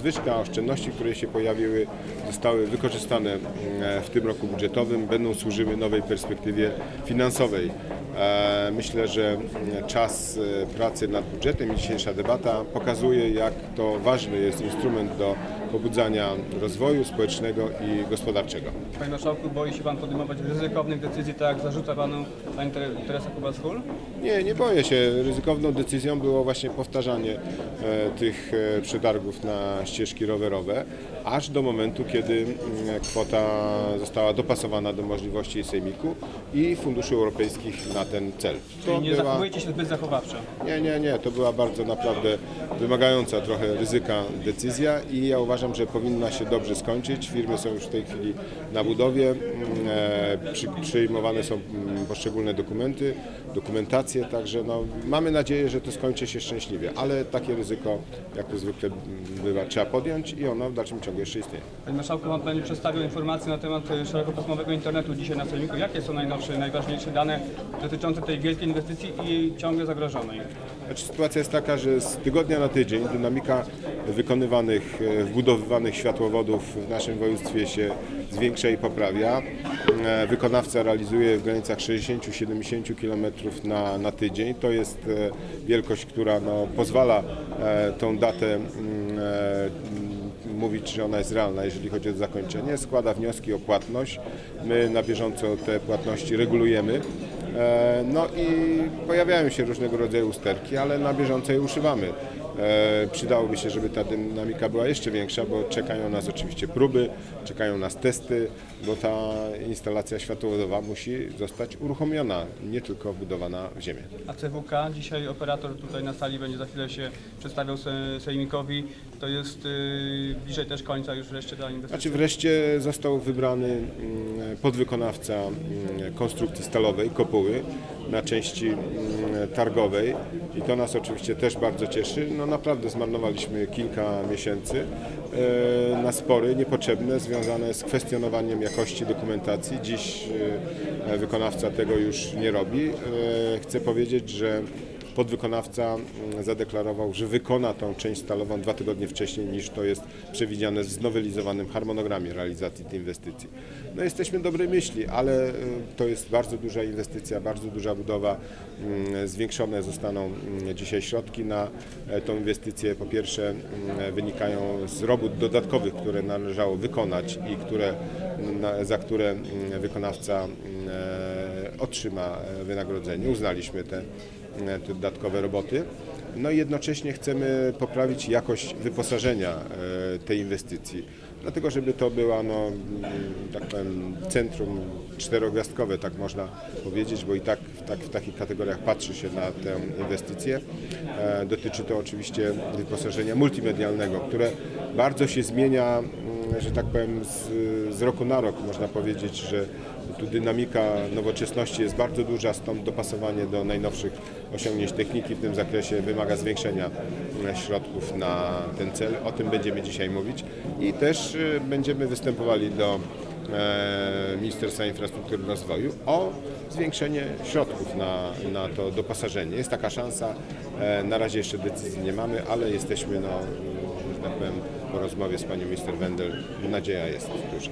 nadwyżka, oszczędności, które się pojawiły, zostały wykorzystane mm, w tym roku budżetowym, będą służyły nowej perspektywie finansowej. Myślę, że czas e, pracy nad budżetem i dzisiejsza debata pokazuje, jak to ważny jest instrument do pobudzania rozwoju społecznego i gospodarczego. Panie Marszałku, boi się Pan podejmować ryzykownych decyzji, tak jak zarzuca Panu Pani Tere- Teresa Kubas-Hul? Nie, nie boję się. Ryzykowną decyzją było właśnie powtarzanie e, tych e, przetargów na ścieżki rowerowe, aż do momentu, kiedy kwota została dopasowana do możliwości Sejmiku i funduszy europejskich na ten cel. Czyli nie była- zachowujecie się zbyt zachowawczo. nie, nie, nie. To była bardzo naprawdę wymagająca trochę ryzyka decyzja i ja uważam, że powinna się dobrze skończyć. Firmy są już w tej chwili na budowie, mm, e, przy, przyjmowane są mm, poszczególne dokumenty, dokumentacje, także no, mamy nadzieję, że to skończy się szczęśliwie, ale takie ryzyko, jak to zwykle mm, bywa, trzeba podjąć i ono w dalszym ciągu jeszcze istnieje. Panie Marszałku, Pan Pani przedstawił informacje na temat e, szerokopasmowego internetu dzisiaj na Sejmiku. Jakie są najnowsze, najważniejsze dane dotyczące tej wielkiej inwestycji i jej ciągle zagrożonej? Znaczy, sytuacja jest taka, że z tygodnia na tydzień dynamika wykonywanych, e, wbudowywanych światłowodów w naszym województwie się zwiększa i poprawia. Wykonawca realizuje w granicach 60-70 km na, na tydzień. To jest e, wielkość, która no, pozwala e, tą datę mm, e, mówić, że ona jest realna, jeżeli chodzi o zakończenie. Składa wnioski o płatność. My na bieżąco te płatności regulujemy. No i pojawiają się różnego rodzaju usterki, ale na bieżąco je używamy. E, Przydałoby się, żeby ta dynamika była jeszcze większa, bo czekają nas oczywiście próby, czekają nas testy, bo ta instalacja światłowodowa musi zostać uruchomiona, nie tylko wbudowana w ziemię. A CWK, dzisiaj operator tutaj na sali będzie za chwilę się przedstawiał se- Sejmikowi. To jest y, bliżej też końca już wreszcie ta inwestycja. Znaczy wreszcie został wybrany mm, podwykonawca mm, konstrukcji stalowej, kopuły na części mm, targowej i to nas oczywiście też bardzo cieszy. No naprawdę zmarnowaliśmy kilka miesięcy e, na spory niepotrzebne związane z kwestionowaniem jakości dokumentacji. Dziś e, wykonawca tego już nie robi. E, Chcę powiedzieć, że podwykonawca mm, zadeklarował, że wykona tą część stalową dwa tygodnie wcześniej niż to jest przewidziane w znowelizowanym harmonogramie realizacji tej inwestycji. No jesteśmy dobrej myśli, ale y, to jest bardzo duża inwestycja, bardzo duża budowa. Mm, Zwiększone zostaną mm, dzisiaj środki na e, tą inwestycję. Po pierwsze mm, wynikają z robót dodatkowych, które należało wykonać i które, za które wykonawca e, otrzyma e, wynagrodzenie. Uznaliśmy te e, te dodatkowe roboty. No i jednocześnie chcemy poprawić jakość wyposażenia e, tej inwestycji. Dlatego, żeby to była, no, mm, tak powiem, centrum czterogwiazdkowe, tak można powiedzieć, bo i tak tak w takich kategoriach patrzy się na tę inwestycję. E, Dotyczy to oczywiście wyposażenia multimedialnego, które bardzo się zmienia, mm, że tak powiem, z, z roku na rok. Można powiedzieć, że tu dynamika nowoczesności jest bardzo duża, stąd dopasowanie do najnowszych osiągnięć techniki w tym zakresie wymaga zwiększenia e, środków na ten cel. O tym będziemy dzisiaj mówić i też e, będziemy występowali do e, Ministerstwa Infrastruktury i Rozwoju o zwiększenie środków na, na to doposażenie. Jest taka szansa, na razie jeszcze decyzji nie mamy, ale jesteśmy, no, że tak powiem, po rozmowie z panią minister Wendel, nadzieja jest duża.